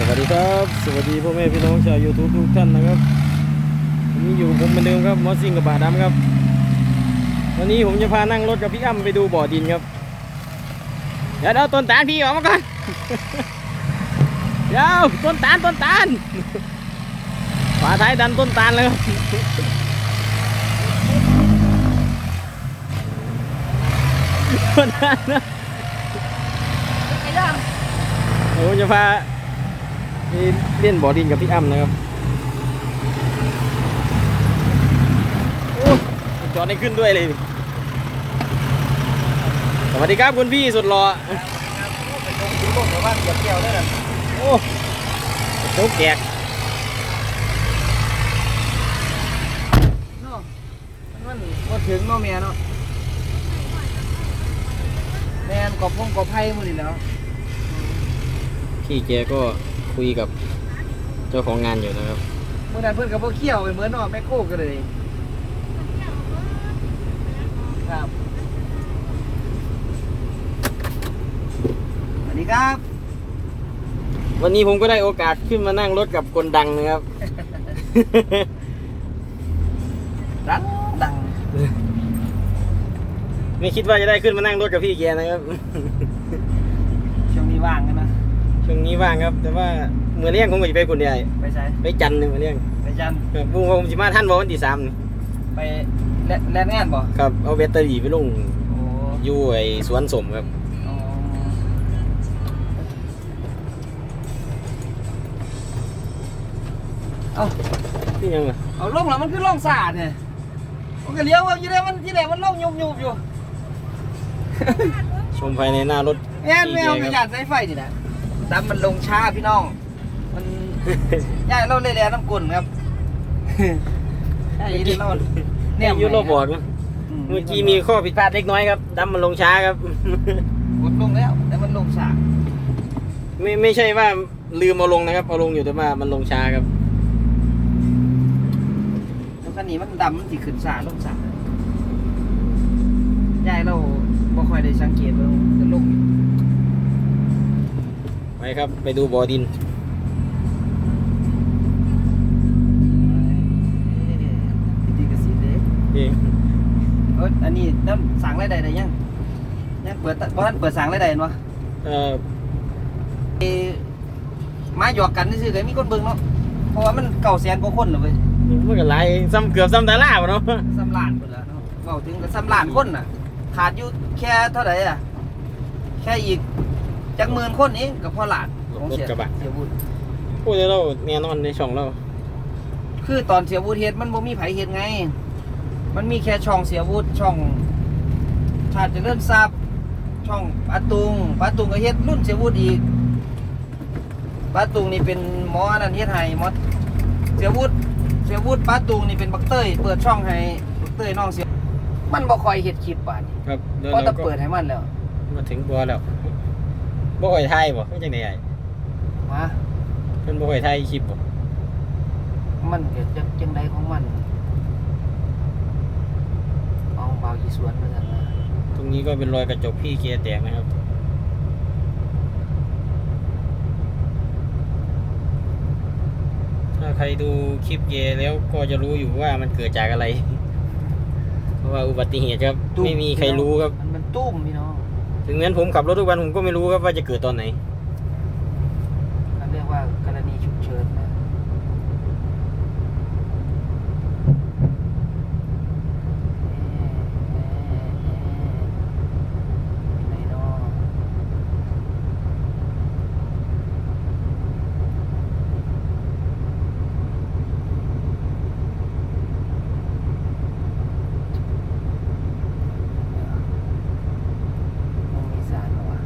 สวัสดีครับ สวัสดีพ่อแม่พี่น้องชาว YouTube ทุกท่านนะครับวันนี้อยู่ผมเหมือนเดิมครับมอสซิงกับบาดำครับ วันนี้ผมจะพานั่งรถกับพี่อ้ำไปดูบ่อดินครับ เดี๋ยวเอาต้นตาลพี่ออกมาก่อน เดี๋ยวต้นตาลต้นตาลฝาท้ายดันต้นตาลเลยครับต้นตาลนะไอ้เรื่องผมจะพา ไปเล่นบ่อดินกับพี่อ้ำนะครับโอ้จอดได้ขึ้นด้วยเลย สวัสดีครับคุณพี่สุดหล่อดูพวกชาวบ้านเกี่ยวเกี่ยวได้เลยโอ้โจ๊กแกกเนาะมันว่าถึงเนาะแม่เนาะแม่นกอบพงกอบไผ่หมดนี่แล้วพี่แกก็ คุยกับเจ้าของงานอยู่นะครับเมื่อนั้นเพื่อนกับพวกเขี้ยวไปเหมือนเนาะแม่โคกกันเลยครับสวัสดีครับวันนี้ผมก็ได้โอกาสขึ้นมานั่งรถกับคนดังนะครับดังดังไม่คิดว่าจะได้ขึ้นมานั่งรถกับพี่แกนะครับ ช่วงนี้ว่างกันนะ ช่วงนี้ว่างครับ แต่ว่าเมื่อเลี้ยงผมก็จะไปคนเดียวไปใช้ไปจันทร์หนึ่งเมื่อเลี้ยงไปจันทร์ครับบุ้งผมจะมาท่านบอกวันที่สามนี่ไปแลแล่นงานบ่ครับเอาแบตเตอรี่ไปลงโอ้อยู่ไอ้สวนสมครับอ๋อเอานี่ยังไงเอาลงแล้วมันคือล่องสาดเนี่ยมันก็เลี้ยวว่าอยู่ได้มันที่ไหนมันล่องยุบยุบๆอยู่ ชมภายในหน้ารถแง่นไม่เอาพี่กระแกคยารับนสายไฟนี่นะ ดำมันลงช้าพี่น้อง มัน ย่ายเราเลยแลน้ำกลนครับใช่ยินดีเราเนี่ยยุโรปบอกนะเมื่อกี้มีข้อผิดพลาดเล็กน้อยครับดำมันลงช้าครับกดลงแล้ว แต่มันลงสาไม่ไม่ใช่ว่าลืมเอาลงนะครับเอาลงอยู่แต่ว่ามันลงช้าครับแล้วคันนี้มันดำมันสิขึ้นสาลงสาย่ายเราบ่ค่อยได้สังเกตว่ามันลงอยู่ไป ครับ ไปดูบ่อดินพิธีกสิเด้เองเอออันนี้นั่นสั่งรายได้ได้ยังยังเปิดตบ่ทันเปิดสั่งรายได้เห็นบ่เอ่อเอ่อมาหยอกกันซื่อๆก็มีคนเบิ่งเนาะเพราะว่ามันเก่าแสนกว่าคนแล้วเว้ยมันก็หลายซ้ำเกือบซ้ำดาราปะเนาะซ้ำล้านเพิ่นละเนาะเว้าถึงก็ซ้ำล้านคนน่ะ ขาดอยู่แค่เท่าไหร่อะ แค่อีก จักหมื่นคนเองก็พอล้านของเสียเสียบุญพูดแล้วเราแน่นอนในช่องเราคือตอนเสียวุฒิเฮ็ดมันบ่มีไผเฮ็ดไง มันมีแค่ช่องเสียวุฒิช่องชาติเจริญทรัพย์ช่องปาตุงปาตุงก็เฮ็ดรุ่นเสียวุฒิอีกปาตุงนี่เป็นหมออันนั้นเฮ็ดให้หมอเสียวุฒิเสียวุฒิปาตุงนี่เป็นบักเต้ยเปิดช่องให้บักเต้ยน้องเสีย มันบ่ค่อยเฮ็ดคลิปบาดนี้ครับแล้วเพราะเราถ้าก็เปิดให้มันแล้ว มาถึงบัวแล้ว บ่ค่อยไทยบ่ไม่จังได๋ไอ้มาเพิ่นบ่ค่อยไทยคลิปบ่มันเกิดจังจังใดของมันเอาเบาอีสวนมาซั่นนะตรงนี้ก็เป็นรอยกระจกพี่เกียร์แตกนะครับ ถ้าใครดูคลิปเยแล้วก็จะรู้อยู่ว่ามันเกิดจากอะไร เพราะว่าอุบัติเหตุครับตุ้ไม่มีใครรู้ครับ มันมันตุ้มพี่น้อง ถึงแม้นผมขับรถทุกวันผมก็ไม่รู้ครับว่าจะเกิดตอนไหน เขาเรียกว่ากรณีฉุกเฉินนะไหนเนาะต้องมีสารเหรอวะ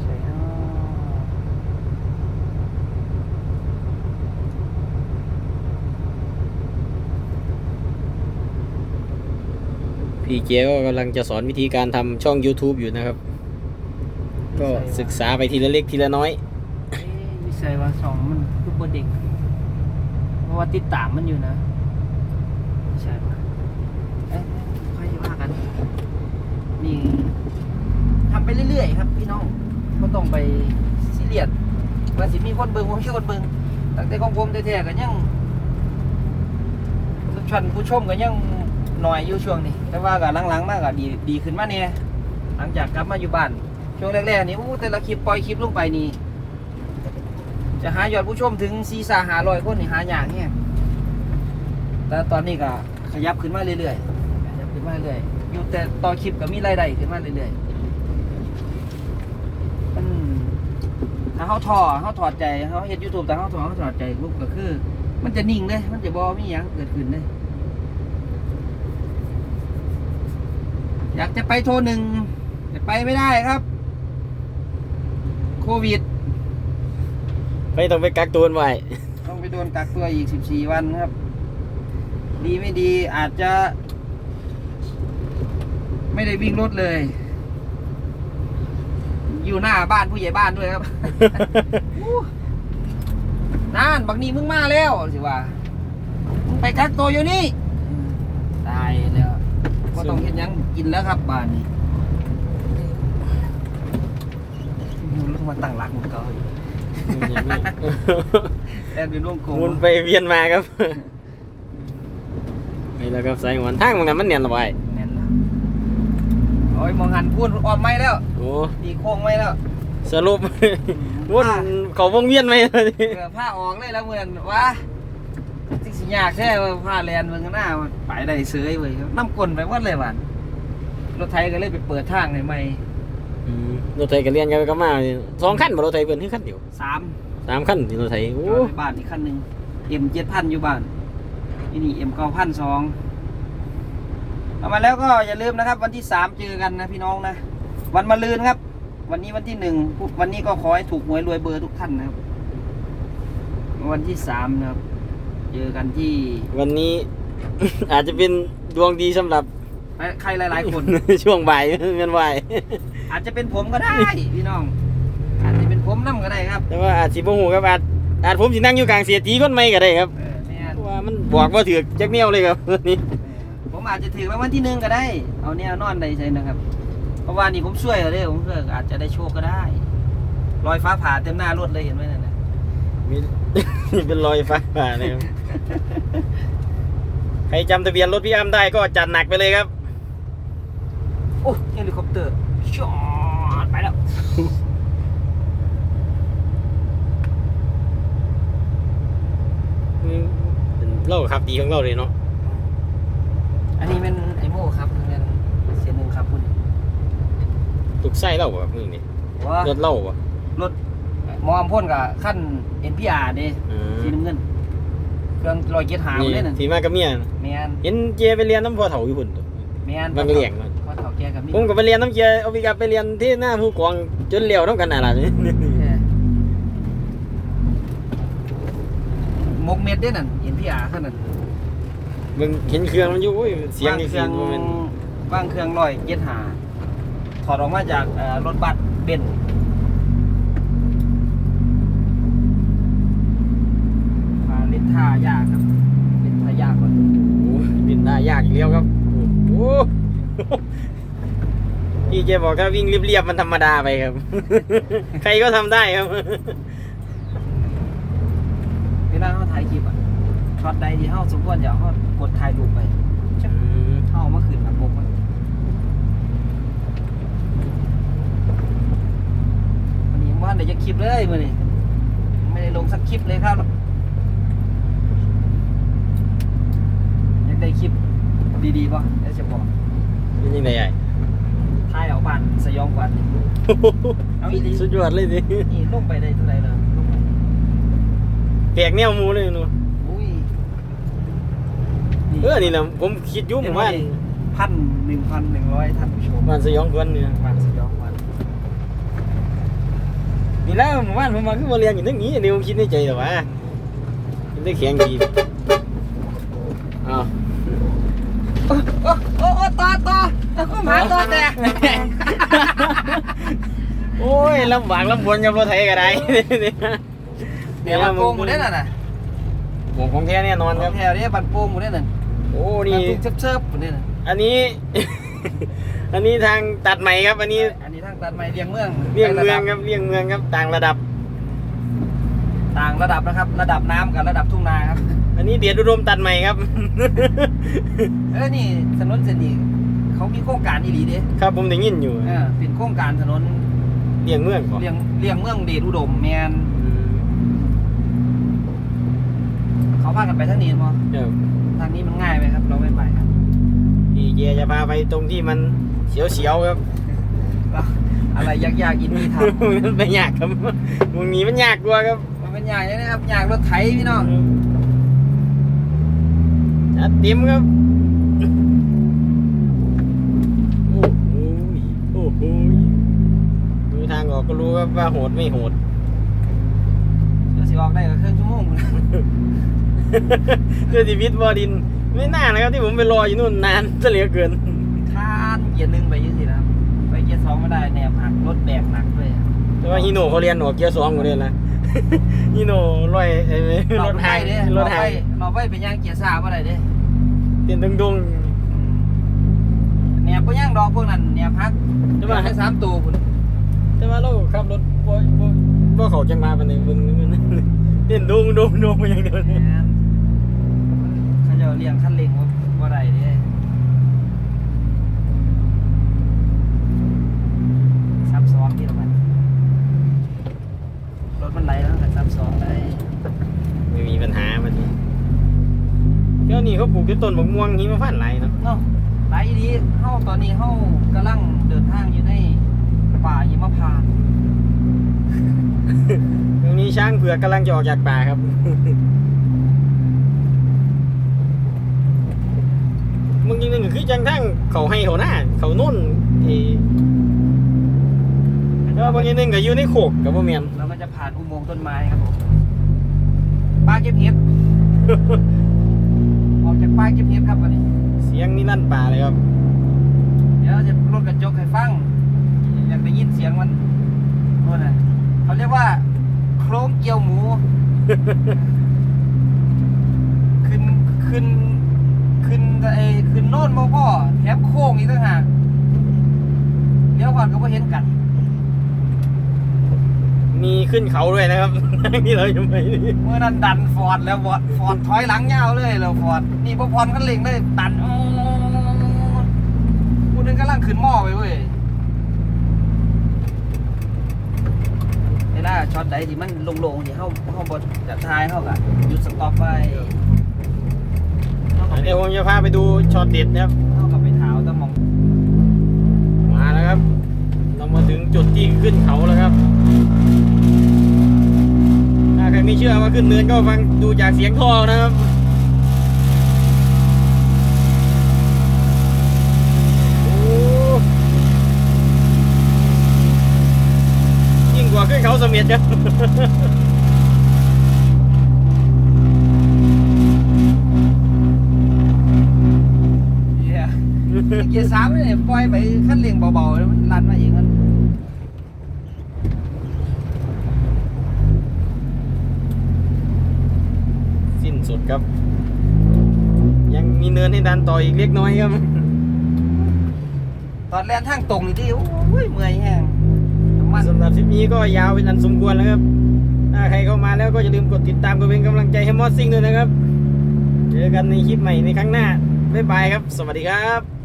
ใช่เนาะ พี่ เกียร์ก็กำลังจะสอนวิธีการทำช่อง YouTube อยู่นะครับ ก็ศึกษาไปทีละเล็กทีละน้อยเอ๊ะวิสัยว่าสองมันคือบ่เด็กเพราะว่าติดตามมันอยู่นะใช่ปะเอ๊ะค่อยว่ากันนี่ทำไปเรื่อยๆครับพี่น้องก็ต้องไปซีเรียสว่าสิมีคนเบิ่งผมมีคนเบิ่งตั้งแต่ของผมแท้ๆก็ยังทุกท่านผู้ชมก็ยัง หน่อยอยู่ช่วงนี้ แต่ว่าก็หลังๆมากก็ดีดีขึ้นมาเนี่ยหลังจากกลับมาอยู่บ้านช่วงแรกๆนี่อู้แต่ละคลิปปล่อยคลิปลงไปนี่จะหายอดผู้ชมถึงซีซาหาลอยคนนี่หายากเนี่ยแต่ตอนนี้ก็ขยับขึ้นมาเรื่อยๆขยับขึ้นมาเรื่อยๆอยู่แต่ต่อคลิปก็มีรายได้ขึ้นมาเรื่อยๆอืมถ้าเขาถอเขาถอดใจเขาเห็นยูทูบแต่เขาถอดเขาถอดใจปุ๊บก็คือ มันจะนิ่งเลยมันจะบอมีหยังเกิดขึ้นเลย อยากจะไปโทรหนึ่งแต่ไปไม่ได้ครับ โควิดไปต้องไปกักตัวไว้ต้องไปโดนกักตัวอีก 14 วันครับ ดีไม่ดีอาจจะ ไม่ได้วิ่งรถเลย อยู่หน้าบ้านผู้ใหญ่บ้านด้วยครับอู้นั่นบักนี้มึงมาแล้วสิว่ามึงไปกักตัวอยู่นี่ ตาย แล้วก็ต้องเห็นยังกินแล้วครับบ้านนี้ลงมาตั้งหลักมันก็แอนเป็นวงกลมหมุนไปเวียนมาครับนี่แหล้วครับสายหวนทางตรงนั้นมันเนียนละไว้แน่นละโอ้ยมองหันพูดออมไม่แล้วโอ้ดีโค้งไม่แล้วสรุปวนเขาวงเวียนไหมเออผ้าออกเลยแล้วเหมือนว่า สิ่งสิยากแท้ว่าผ้าแลนเมืองหน้ามันไปได้เสยเว้ยน้ำกลนไปวัดเลยวันรถไทยก็เลยไปเปิดทางให้ใหม่อืมรถไถก็เรียนกันไปก็มาสองคันบ่รถไถเพิ่นคือคันเดียวสามสามคันที่รถไถจโอ้อดในบ้านอีกคันหนึ่งเอ็มเจ็ดพันอยู่บ้านนี่นี่เอ็มเก้าพันสองเอามาแล้วก็อย่าลืมนะครับ วันที่สามเจอกันนะพี่น้องนะ วันมะรืนครับ วันนี้วันที่หนึ่งวันนี้ก็ขอให้ถูกหวยรวยเบอร์ทุกท่านนะครับ วันที่สามนะครับ เจอกันที่วันนี้ อาจจะเป็นดวงดีสำหรับใครหลาย ๆ คน ช่วงบ่ายแม่นบ่ายอาจจะเป็นผมก็ได้พี่น้อง อาจจะเป็นผมนั่ก็ได้ครับแต่ว่าอาจสิบ่ฮู้ครับอาจอาจผมสินั่งอยู่กลางเสียทีคนใหม่ก็ได้ครับเออแม่นเพราะว่ามันบอกว่าถือจักแนวเลยครับนี่เออผมอาจจะถือรางวัลที่หนึ่งก็ได้ เอาแนวนอนได้ใช่นะครับ เพราะว่านี่ผมช่วยเลยผมช่วยอาจจะได้โชคก็ได้ รอยฟ้าผ่าเต็มหน้ารถเลยเห็นไหมนั่นนะ มี นี่เป็นรอยฟ้าผ่าเลยครับ ใครจำทะเบียนรถพี่อ้ำได้ก็จัดหนักไปเลยครับ โอ้เฮลิคอปเตอร์ชอดไปแล้วเป็นเล่าครับดีของเราเลยเนาะอันนี้เป็นไอโม่ครับเป็นเสียหนึ่งครับคุณตุกไส้เล่าบ่ครับมึงนี่ว่ารถเล่าบ่รถ หมออำพ่นกับขั้น NPR เด้อืสีมน้ำเงิน เครื่องลอยเกียร์หางนี่เล่นนั่นสีมากับเมียแมนเห็นเจไปเรียนน้ำพ่อเฒ่าอยู่พุ่นตัว แมนบางเลี้ยงมัน พอเถ่าแกกับมีผมก็ไปเรียนน้ำเจเอาไปกลับไปเรียนที่หน้าผู้กองจนเลี้ยวน้ำกันน่ะล่ะนี่เออมกเม็ดเด้นั่น NPR เท่านั้นมึงเห็นเครื่องมันอยู่โอ้ยเสียงบางนี่เคเสีรื่ยองงบ่แม่นบางเครื่องลอยเกียร์หาถอดออกมาจากเอ่อรถบัสเบนซ์มาเล่นท่ายากครับเล่นท่ายากกว่า โอ้ยบินได้ ยากอีกแล้วครับโอ้โหพี่เจบอกถ้าวิ่งเรียบๆมันธรรมดาไปครับ ใครก็ทำได้ครับเวลาเขาถ่ายคลิปอะช็อตใดที่เขาสมควรจะเขากดถ่ายรูปไปเขาเอามาขึ้นแบบบกมันวันนี้ว่าเดี๋ยวจะคลิปเลยมื่อนี้ไม่ได้ลงสักคลิปเลยครับอยากได้คลิป ดีๆป่ะเดี๋ยวจะบอกเป็นยังไงใหญ่ถ่ายเอาบันสยองกวันนี่เอาอีหลีสุดยอดเลยสินี่ลงไปได้เท่าไหร่แล้วลงไปแปลกแนวหมูเลยหนูอุ้ยเออนี่นะผมคิดอยุ่หมู่บ้านพันหนึ่งพันหนึ่งร้อยท่านผู้ชมบ้านสยองกวนเนี่ยบ้านสยองวันนี่แล้วหมู่บ้านผมมาคือมาเรียนอยู่ตรงนี้เดี๋ยวผมคิดในใจแต่ว่ามันได้แข็งดีอ้าว โอ้โอ้ต่อต่อเอาเข้ามาต่อแต่โอ้ยลำบากลำบนกับรถไถก็ได้เดี๋ยวบันโป่งหมดได้น่ะนะผมของแท้แน่นอนครับแถวนี้บันโป่งหมดได้น่ะโอ้นี่เชิบเชิบๆหมดได้น่ะอันนี้ อันนี้ทางตัดใหม่ครับ อันนี้อันนี้ทางตัดไม้เลียงเมืองเลี่ยงเมืองครับเลี่ยงเมืองครับต่างระดับ ต่างระดับนะครับ ระดับน้ำกับระดับทุ่งนาครับอันนี้เดียดอุดมตัดใหม่ครับ เออนี่ถนนเส้นนี้เขามีโครงการอีหลีเด้ครับผมได้ยินอยู่เออเป็นโครงการถนนเลี่ยงเมืองก่อนเลียงเลียงเมืองเดชอุดมแมนเขาพากันไปทางนี้มั้งเดี๋ยวทางนี้มันง่ายไหมครับ เราไม่ไปครับพี่เจจะพาไปตรงที่มันเสียวๆครับ อะไรยากๆอินนี่ทมันไม่ยากครับมึงนี้มันยากกว่าครับำมันเป็นยากเลยนะครับยากรถไถพี่น้อง จัดเต็มครับ โอ้โหโอ้โหดูทางออกก็รู้ครับว่าโหดไม่โหดเดี๋ยวสิออกได้ก็ครึ่งชั่วโมงเรื่องชีวิตบอดิน ไม่น่านะครับที่ผมไปรออยู่นู่นนานซะเหลือเกินข้านเกียร์หนึ่งไปอยี่สินะครับ ไปเกียร์สองไม่ได้แนบหักรถแบกหนักด้วยแต่ว่าฮีโน่เขาเรียนออกเกียร์สองหมดเลยนะฮีโน่ร้อยไอ้รถไฮเด้รถไฮเราไปเป็นย่างเกียร์ซ่าเมื่อไรเด้ เต้นดงแนบก็ย่างดอกพวกนั้นแนบพักๆแต่ว่าแค่สามตัวคุณแต่ว่าเราขับรถบ่บ่บ่เขาจังมาปานใดเบิ่งมันเต้นดงดงดงไปอย่างเดียวเลยเขาจะเลี้ยงขั้นเร่งว่าว่าไรเด้ซับซ้อนที่ละมันรถมันไหลแล้วแต่ซับซ้อนได้ไม่มีปัญหามันนี่เดี๋ยวนี้เขาปลูกที่ต้นมะม่วงหิมะพานต์หลายเนาะเนาะไหลดีเฮาตอนนี้เฮากำลังเดินทางอยู่ในป่าหิมพานต์ตรงนี้ช้างเผือกกำลังจะออกจากป่าครับ มึงยิงนึงก็คือจังทั้งเขาให้เขาหน้าเขานุ่นที่แล้วบางทีนึงก็อยู่ในโขกกับพ่อเมียน แล้วก็จะผ่านอุโมงค์ต้นไม้ครับผมป้าเก็บเห็ด ออกจากป้าเก็บเห็ดครับวันนี้ เสียงนี่นั่นป่าเลยครับ เดี๋ยวเราจะลดกระจกให้ฟัง อยากได้ยินเสียงมันโน่นน่ะเขาเรียกว่า โครงเกี่ยวหมู ขึ้นขึ้นขึ้นไอ้ขึ้นโน่นบ่พ่อแถมโค้งอีกต่างหากเลี้ยวก่อนก็บ่เห็นกัน มีขึ้นเขาด้วยนะครับที่เราจะไปนี่เมื่อนั้นดันฟอร์ดแล้วฟอร์ดฟอร์ดถอยหลังยาวเลยแล้วฟอร์ดนี่พอพรกันเล็งเลยดันอู้กูนึงกำลังขึ้นหม้อไปเว้ยเวลาช็อตใดที่มันโล่งๆที่เฮาเฮาบ่จะทายเฮาก็หยุดสต็อปไว้เฮาก็ไปเดี๋ยวผมจะพาไปดูช็อตเด็ดนะครับเฮาก็ไปเท้าแตะมองมาแล้วครับ เรามาถึงจุดที่ขึ้นเขาแล้วครับถ้าใคร ไม่เชื่อว่าขึ้นเนินก็ฟังดูจากเสียงท่อนะครับยิ่งกว่าขึ้นเขาเสมียดครับ เหี้ยเกียร์สามนี่ปล่อยไปคันเร่งเบาๆแล้วมันลันมาเองมัน สิ้นสุด ครับ ยังมีเนินให้ดันต่ออีกเล็กน้อยครับตอนแล่นทางตรงนี่ดิโอ้ยเมื่อยแห้งน้ำมันสำหรับคลิปนี้ก็ยาวเป็นอันสมควรแล้วครับ ถ้าใครเข้ามาแล้วก็อย่าลืมกดติดตามกดเป็นกำลังใจให้มอสซิ่งด้วยนะครับ เจอกันในคลิปใหม่ในครั้งหน้าบ๊ายบายครับ สวัสดีครับ